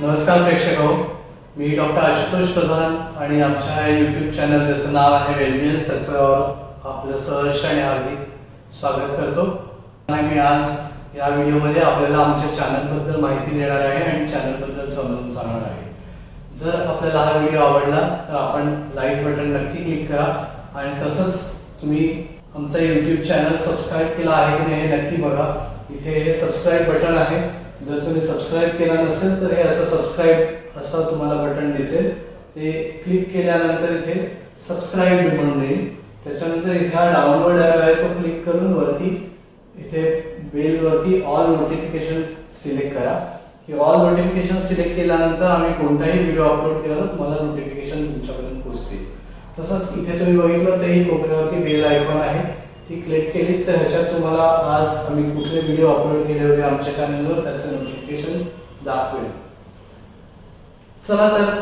नमस्कार प्रेक्षक हो. मी डॉक्टर आशुतोष प्रधान आणि आमच्या यूट्यूब चॅनल ज्याचं नाव आहे वेलनेस त्याचं आपलं सहर्ष आणि हार्दिक स्वागत करतो. आणि मी आज या व्हिडिओमध्ये आपल्याला आमच्या चॅनलबद्दल माहिती देणार आहे आणि चॅनलबद्दल समजून सांगणार आहे. जर आपल्याला हा व्हिडिओ आवडला तर आपण लाईक बटन नक्की क्लिक करा. आणि तसंच तुम्ही आमचा यूट्यूब चॅनल सबस्क्राईब केला आहे की नाही हे नक्की बघा. इथे हे सबस्क्राईब बटन आहे. जर तुम्ही सबस्क्राईब केला नसेल तर हे असं सबस्क्राईब असं तुम्हाला बटन दिसेल. ते क्लिक केल्यानंतर इथे सबस्क्राईब म्हणून येईल. त्याच्यानंतर इथे हा डाउनलोड आहे तो क्लिक करून वरती इथे बेलवरती ऑल नोटिफिकेशन सिलेक्ट करा. की ऑल नोटिफिकेशन सिलेक्ट केल्यानंतर आम्ही कोणताही व्हिडिओ अपलोड केला तर तुम्हाला नोटिफिकेशन तुमच्यापर्यंत पोहोचतील. तसंच इथे तुम्ही बघितलं तर ही कोपऱ्यावरती बेल आयकॉन आहे. ती क्लिक केली तर ह्याच्यात तुम्हाला आज आम्ही कुठले व्हिडिओ अपलोड केले होते आमच्या चॅनलवर त्याचं नोटिफिकेशन दाखवेल. चला तर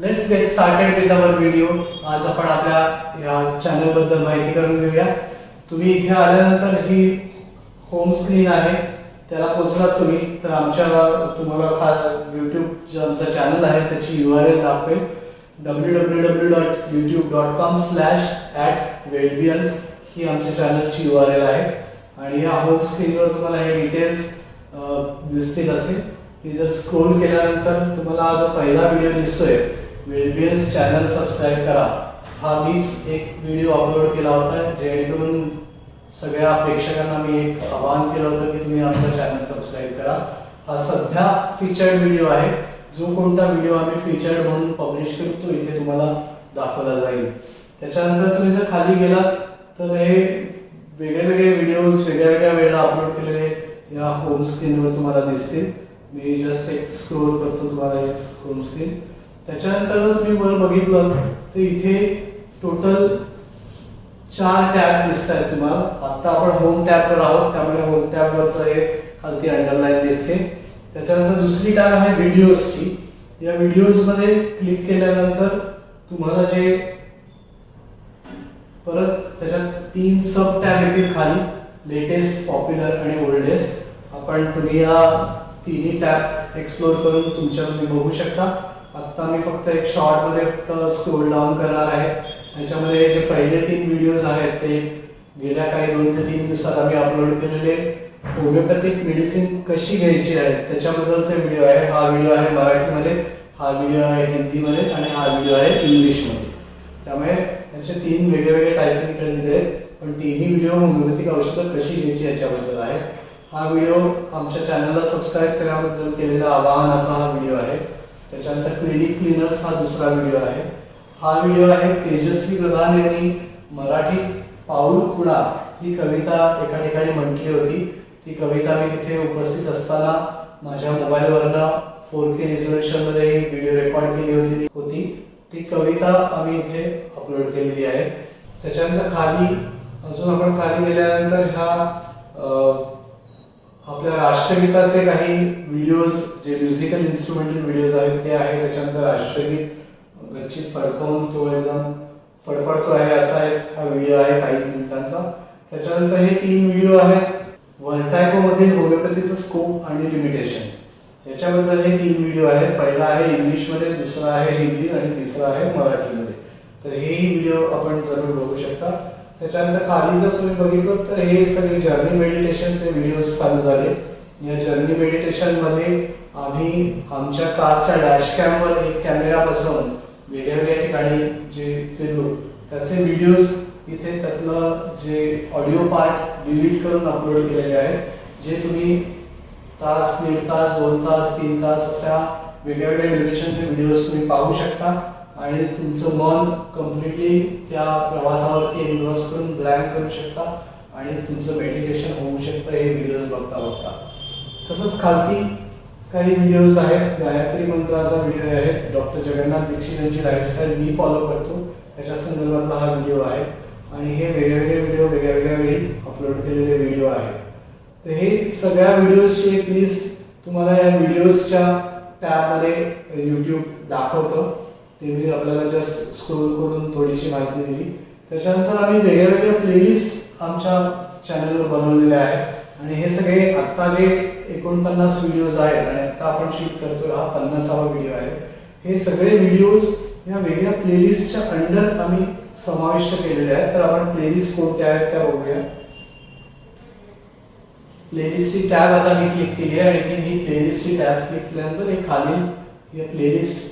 let's get started with our video आज आपण आपल्या या चॅनलबद्दल माहिती करून घेऊया. तुम्ही इथे आल्यानंतर ही होम स्क्रीन आहे. त्याला पोचलात तुम्ही. तर आमच्या तुम्हाला खा यूट्यूब जे आमचा चॅनल आहे. त्याची यू आर एल दाखवेल. W W W dot YouTube dot com slash at Wellbeans ही आमच्या चॅनलची यू आर एल आहे. आणि या होम स्क्रीनवर तुम्हाला हे डिटेल्स दिसतील असे. ती जर स्क्रोल केल्यानंतर तुम्हाला जो पहिला व्हिडिओ दिसतोय वेलबियन्स चॅनल सबस्क्राईब करा. हा मीच एक व्हिडिओ अपलोड केला होता जेणेकरून सगळ्या प्रेक्षकांना मी एक आवाहन केलं होतं की तुम्ही आमचा चॅनल सबस्क्राईब करा. हा सध्या फीचर्ड व्हिडिओ आहे. जो कोणता व्हिडिओ आम्ही फीचर्ड म्हणून पब्लिश करतो इथे तुम्हाला दाखवला जाईल. त्याच्यानंतर तुम्ही जर खाली गेलात तर हे वेगळे वेगळे व्हिडिओज वेगळ्या वेगळ्या वेळेला अपलोड केलेले या होम स्क्रीनवर तुम्हाला दिसतील. मी जस्ट एक स्क्रोल करतो तुम्हाला हे होम स्क्रीन त्याच्यानंतर जर तुम्ही वर बघितलं तर इथे टोटल चार टॅब दिसत आहेत तुम्हाला. आता आपण होम टॅबवर आहोत त्यामुळे होम टॅबवरचं हे खालती अंडरलाईन दिसते. त्याच्यानंतर दुसरी टॅब आहे व्हिडिओजची या व्हिडिओजमध्ये क्लिक केल्यानंतर तुम्हाला जे परत त्याच्यात तीन सब टॅब येतील खाली. लेटेस्ट पॉप्युलर आणि ओल्डेस्ट आपण तुम्ही या तिन्ही टॅब एक्सप्लोर करून तुमच्या तुम्ही बघू शकता. आत्ता मी फक्त एक शॉर्टमध्ये फक्त स्क्रोल डाऊन करणार आहे. याच्यामध्ये जे पहिले तीन व्हिडिओज आहेत ते गेल्या काही दोन ते तीन दिवसात आम्ही अपलोड केलेले. होमिओपॅथिक मेडिसिन कशी घ्यायची आहे? त्याच्याबद्दलचे व्हिडिओ आहे. हा व्हिडिओ आहे मराठीमध्ये हा व्हिडिओ आहे हिंदीमध्ये आणि हा व्हिडिओ आहे इंग्लिशमध्ये. त्यामुळे असे तीन वेगळे वेगळे टायटल इकडे दिले आहेत. पण तिन्ही व्हिडिओ होमिओपॅथिक औषधं कशी घ्यायची याच्याबद्दल आहे. हा व्हिडिओ आमच्या चॅनलला सबस्क्राईब करण्याबद्दल केलेला आवाहनाचा हा व्हिडिओ आहे. त्याच्यानंतर क्लिनिक क्लिनर्स हा दुसरा व्हिडिओ आहे. हा व्हिडिओ आहे तेजस्वी प्रधान यांनी मराठीत पाऊल खुणा ही कविता एका ठिकाणी म्हटली होती. ती कविता मी तिथे उपस्थित असताना माझ्या मोबाईलवरनं फोर के रिझोल्युशनमध्ये ही व्हिडिओ रेकॉर्ड केली होती होती. ती कविता आम्ही इथे अपलोड केलेली आहे. त्याच्यानंतर खाली अजून आपण खाली गेल्यानंतर ह्या आपल्या राष्ट्रगीताचे काही व्हिडिओज जे म्युझिकल इन्स्ट्रुमेंटल व्हिडिओज आहेत ते आहे त्याच्यानंतर राष्ट्रगीत गच्चीत फडकवून तो एकदम फडफडतो आहे असा एक हा व्हिडिओ आहे काही मिनिटांचा. त्याच्यानंतर हे तीन व्हिडिओ आहेत. वर्टायको मधील होमिओपॅथीचं स्कोप आणि लिमिटेशन याच्याबद्दल हे तीन व्हिडिओ आहेत. पहिला आहे इंग्लिशमध्ये दुसरा आहे हिंदी आणि तिसरा आहे मराठीमध्ये. तर हेही व्हिडिओ आपण जरूर बघू शकता. त्याच्यानंतर खाली जर तुम्ही बघितलं तर हे सगळे जर्नी मेडिटेशनचे व्हिडिओज चालू झाले. या जर्नी मेडिटेशनमध्ये आम्ही आमच्या कारच्या डॅश कॅमवर एक कॅमेरा बसवून वेगळ्या वेगळ्या ठिकाणी जे फिरलो त्याचे व्हिडिओज इथे त्यातलं जे ऑडिओ पार्ट डिलीट करून अपलोड केलेले आहेत जे तुम्ही तास दीड तास दोन तास तीन तास अशा वेगळ्या वेगळ्या ड्युरेशनचे व्हिडिओज तुम्ही पाहू शकता. आणि तुमचं मन कम्प्लिटली त्या प्रवासावरती एन्ग्रॉस करून ब्लँक करू शकता आणि तुमचं मेडिटेशन होऊ शकतं हे व्हिडिओ बघता बघता. तसंच खालती काही व्हिडिओज आहेत. गायत्री मंत्राचा व्हिडिओ आहे. डॉक्टर जगन्नाथ दीक्षित यांची लाईफस्टाईल मी फॉलो करतो. त्याच्या संदर्भातला हा व्हिडिओ आहे. आणि हे वेगवेगळे व्हिडिओ वेगळ्या वेगळ्या वेळी अपलोड केलेले व्हिडिओ आहेत. तर हे सगळ्या व्हिडिओजची एक लिस्ट तुम्हाला या व्हिडिओजच्या टॅबमध्ये यूट्यूब दाखवतं. ते आपल्याला जस्ट स्क्रोल करून थोडीशी माहिती दिली. त्याच्यानंतर आम्ही वेगळ्या वेगळ्या प्लेलिस्ट आमच्या चॅनलवर बनवलेल्या आहेत. आणि हे सगळे आत्ता जे एकोणपन्नास व्हिडिओज आहेत आणि आत्ता आता आपण शूट करतोय हा पन्नासावा व्हिडिओ आहे. हे सगळे व्हिडिओज या वेगळ्या प्लेलिस्टच्या अंडर आम्ही समाविष्ट केलेले आहेत. तर आपण प्लेलिस्ट कोणत्या आहेत त्या बघूया. प्लेलिस्टची टॅब आता मी क्लिक केली आहे. आणि ही प्लेलिस्टची टॅब क्लिक केल्यानंतर हे खाली या प्लेलिस्ट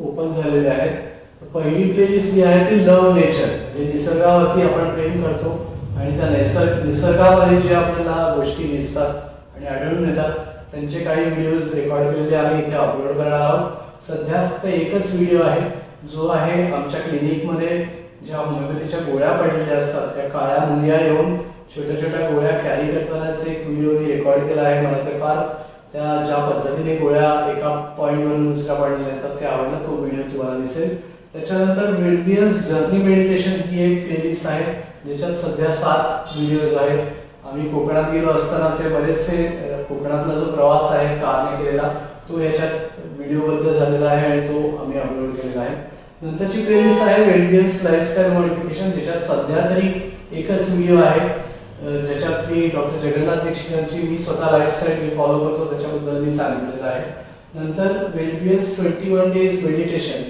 ओपन झालेले आहेत. तर पहिली प्लेलिस्ट जी आहे ती लव नेचर म्हणजे निसर्गावरती आपण प्रेम करतो आणि त्या निसर्ग निसर्गामध्ये जे आपल्याला गोष्टी दिसतात आणि आढळून येतात त्यांचे काही व्हिडिओज रेकॉर्ड केलेले आम्ही इथे अपलोड करणार आहोत. सध्या फक्त एकच व्हिडिओ आहे जो आहे आमच्या क्लिनिकमध्ये ज्या होमिओपॅथीच्या गोळ्या पडलेल्या असतात त्या काळ्या मुंग्या येऊन छोट्या छोट्या गोळ्या कॅरी करतानाच एक व्हिडिओ मी रेकॉर्ड केला आहे. मला ते फार त्या ज्या पद्धतीने गोळ्या एका पॉईंटवरून दुसऱ्या पॉईंटला येतात ते आवडलं तो व्हिडिओ तुम्हाला दिसेल. त्याच्यानंतर वेडबियन्स जर्नी मेडिटेशन ही एक प्लेलिस्ट आहे ज्याच्यात सध्या सात व्हिडिओज आहेत. आम्ही कोकणात गेलो असतानाचे बरेचसे कोकणातला जो प्रवास आहे कारने केलेला तो याच्यात व्हिडिओबद्ध झालेला आहे आणि तो आम्ही अपलोड केलेला आहे. नंतरची प्लेलिस्ट आहे वेलबियन्स लाईफस्टाईल मॉडिफिकेशन ज्याच्यात सध्या तरी एकच व्हिडिओ आहे. ज्याच्यातली ज्याच्यात डॉक्टर जगन्नाथ दीक्षित यांची मी स्वतः लाईफस्टाईल मी फॉलो करतो त्याच्याबद्दल मी सांगितलेलं आहे. नंतर Wellbeans twenty one days meditation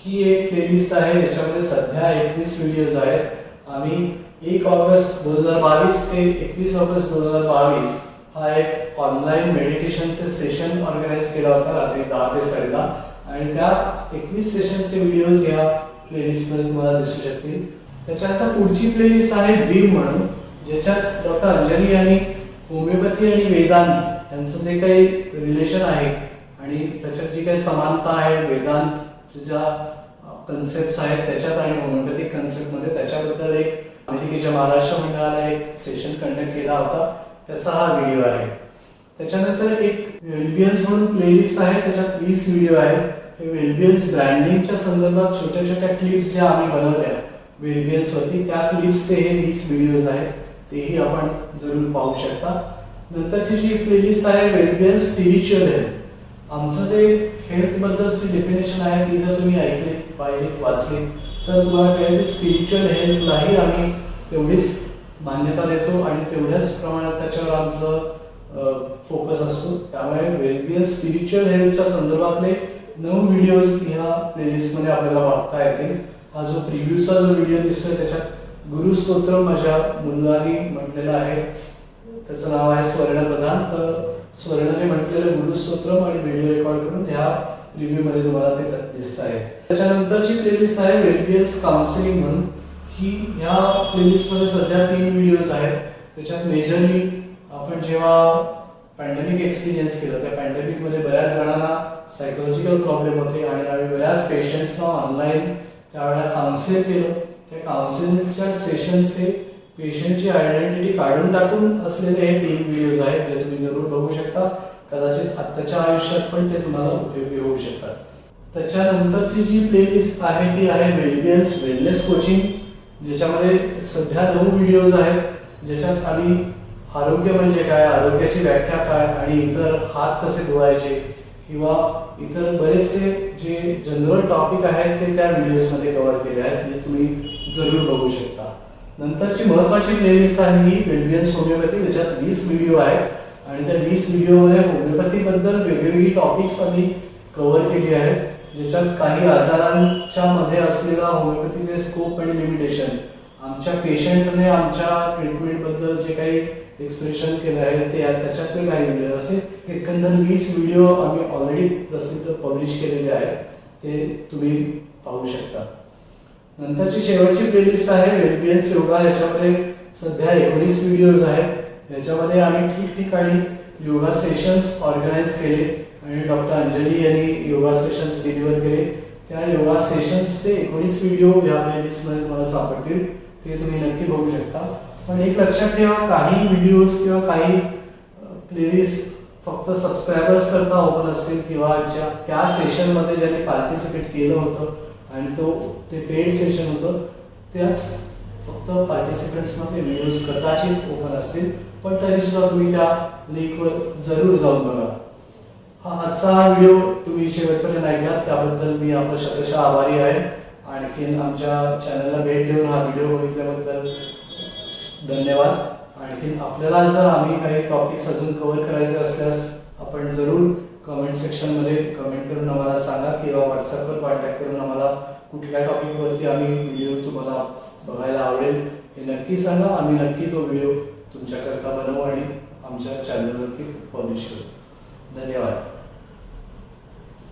ही एक प्लेलिस्ट आहे ज्याच्यामध्ये सध्या एकवीस व्हिडिओज आहेत. आम्ही एक ऑगस्ट दोन हजार बावीस ते एकवीस ऑगस्ट दोन हजार बावीस हा एक ऑनलाईन मेडिटेशनचे सेशन ऑर्गनाईज केला होता रात्री दहा ते साडे आणि त्या एकवीस सेशनचे व्हिडिओज या प्लेलिस्टमध्ये तुम्हाला दिसू शकतील. त्याच्यानंतर पुढची प्लेलिस्ट आहे ड्रीम म्हणून. ज्याच्यात डॉक्टर अंजली यांनी होमिओपॅथी आणि वेदांत यांचं जे काही रिलेशन आहे आणि त्याच्यात जी काही समानता आहे वेदांत ज्या कन्सेप्ट आहेत त्याच्यात आणि होमिओपॅथिक कन्सेप्टमध्ये त्याच्याबद्दल एक अमेरिकेच्या महाराष्ट्र मंडळाला एक सेशन कंडक्ट केला होता त्याचा हा व्हिडिओ आहे. त्याच्यानंतर एक वेलबियन्स म्हणून प्लेलिस्ट आहे त्याच्यात वीस व्हिडिओ आहेत. हे वेलबियन्स ब्रँडिंगच्या संदर्भात छोट्या छोट्या क्लिप्स ज्या आम्ही बनवल्या वेलबियन्स वरती त्या क्लिप्सचे हे वीस व्हिडिओज आहेत. तेही आपण जरूर पाहू शकता. नंतरची जी प्लेलिस्ट आहे वेलबियन्स स्पिरिच्युअल हेल्थ आमचं जे हेल्थ बद्दलची डेफिनेशन आहे ती जर तुम्ही ऐकली पाहिलीत वाचले तर तुम्हाला कळेल स्पिरिच्युअल हेल्थलाही आम्ही तेवढीच मान्यता देतो आणि तेवढ्याच प्रमाणात त्याच्यावर आमचं फोकस असतो. त्यामुळे वेलबियन स्पिरिच्युअल हेल्थच्या संदर्भातले नऊ व्हिडिओज ह्या प्लेलिस्टमध्ये आपल्याला बघता येतील. हा जो प्रिव्ह्यूचा जो व्हिडिओ दिसतोय त्याच्यात गुरुस्तोत्र माझ्या मुलांनी म्हटलेलं आहे. त्याचं नाव आहे स्वर्ण प्रधान तर स्वर्णाने म्हटलेलं गुरुस्तोत्रम आणि व्हिडिओ रेकॉर्ड करून ह्या रिव्ह्यू मध्ये तुम्हाला ते दिसत आहे. त्याच्यानंतरची प्लेलिस्ट आहे वेलबियन्स काउन्सिलिंग म्हणून. ही ह्या प्लेलिस्टमध्ये सध्या तीन व्हिडिओज आहेत. त्याच्यात मेजरली आपण जेव्हा पॅन्डेमिक एक्सपिरियन्स केलं त्या पॅन्डेमिकमध्ये बऱ्याच जणांना सायकोलॉजिकल प्रॉब्लेम होते आणि आम्ही बऱ्याच पेशंट्सना ऑनलाईन त्यावेळेला काउन्सिल केलं. त्या काउन्सिलिंगच्या सेशनचे पेशंटची आयडेंटिटी काढून टाकून असलेले हे तीन व्हिडिओज आहेत जे तुम्ही जरूर बघू शकता. कदाचित आत्ताच्या आयुष्यात पण ते तुम्हाला उपयोगी होऊ शकतात. त्याच्यानंतरची जी प्लेलिस्ट आहे ती आहे वेलबियन्स वेलनेस कोचिंग ज्याच्यामध्ये सध्या नऊ व्हिडिओज आहेत ज्याच्यात आम्ही आरोग्य म्हणजे काय आरोग्याची व्याख्या काय आणि इतर हात कसे धुवायचे किंवा इतर बरेचसे जे जनरल टॉपिक आहेत ते त्या व्हिडिओजमध्ये कव्हर केले आहेत. जे तुम्ही जरूर बघू शकता. नंतरची महत्वाची प्लेलिस्ट आहे ही वेलबियन्स होमिओपॅथी त्याच्यात वीस व्हिडिओ आहेत. आणि त्या वीस व्हिडिओमध्ये होमिओपॅथी बद्दल वेगवेगळी टॉपिक्स आम्ही कव्हर केली आहेत. ज्याच्यात काही आजारांच्या मध्ये असलेला होमिओपॅथीचे स्कोप आणि लिमिटेशन आमच्या पेशंटने आमच्या ट्रीटमेंटबद्दल जे काही एक्सप्रेशन केलं आहे ते त्याच्यातले काही व्हिडिओ म्हणजे असे एकंदर वीस व्हिडिओ आम्ही ऑलरेडी प्रसिद्ध पब्लिश केलेले आहेत. ते तुम्ही पाहू शकता. नंतरची शेवटची प्लेलिस्ट आहे वेलबियन्स योगा याच्यामध्ये सध्या एकोणीस व्हिडिओज आहेत. याच्यामध्ये आम्ही ठिकठिकाणी योगा सेशन्स ऑर्गनाईज केले आणि डॉक्टर अंजली यांनी योगा सेशन्स डिलिव्हर केले. त्या योगा सेशन्सचे एकोणीस व्हिडिओ या प्लेलिस्टमध्ये तुम्हाला सापडतील. ते तुम्ही नक्की बघू शकता. पण एक लक्षात ठेवा काही व्हिडिओज किंवा काही प्लेलिस्ट फक्त सबस्क्रायबर्स करता ओपन असतील किंवा ज्या त्या सेशनमध्ये ज्यांनी पार्टिसिपेट केलं होतं आणि तो ते पेड सेशन होतं. त्याच फक्त पार्टिसिपंट्सना ते व्हिडिओज कदाचित ओपन असतील पण तरी सुद्धा तुम्ही त्या लिंकवर जरूर जाऊन बघा. हा आजचा हा व्हिडिओ तुम्ही शेवटपर्यंत ऐकलात त्याबद्दल मी आपलं शतशः आभारी आहे. आणखीन आमच्या चॅनलला भेट देऊन हा व्हिडिओ बघितल्याबद्दल धन्यवाद. आणखीन आपल्याला जर आम्ही काही टॉपिक्स अजून कव्हर करायचे असल्यास आपण जरूर कमेंट सेक्शनमध्ये कमेंट करून आम्हाला सांगा किंवा व्हॉट्सअपवर कॉन्टॅक्ट करून आम्हाला कुठल्या टॉपिकवरती आम्ही व्हिडिओ तुम्हाला बघायला आवडेल हे नक्की सांगा. आम्ही नक्की तो व्हिडिओ तुमच्याकरता बनवू आणि आमच्या चॅनलवरती पब्लिश करू. धन्यवाद.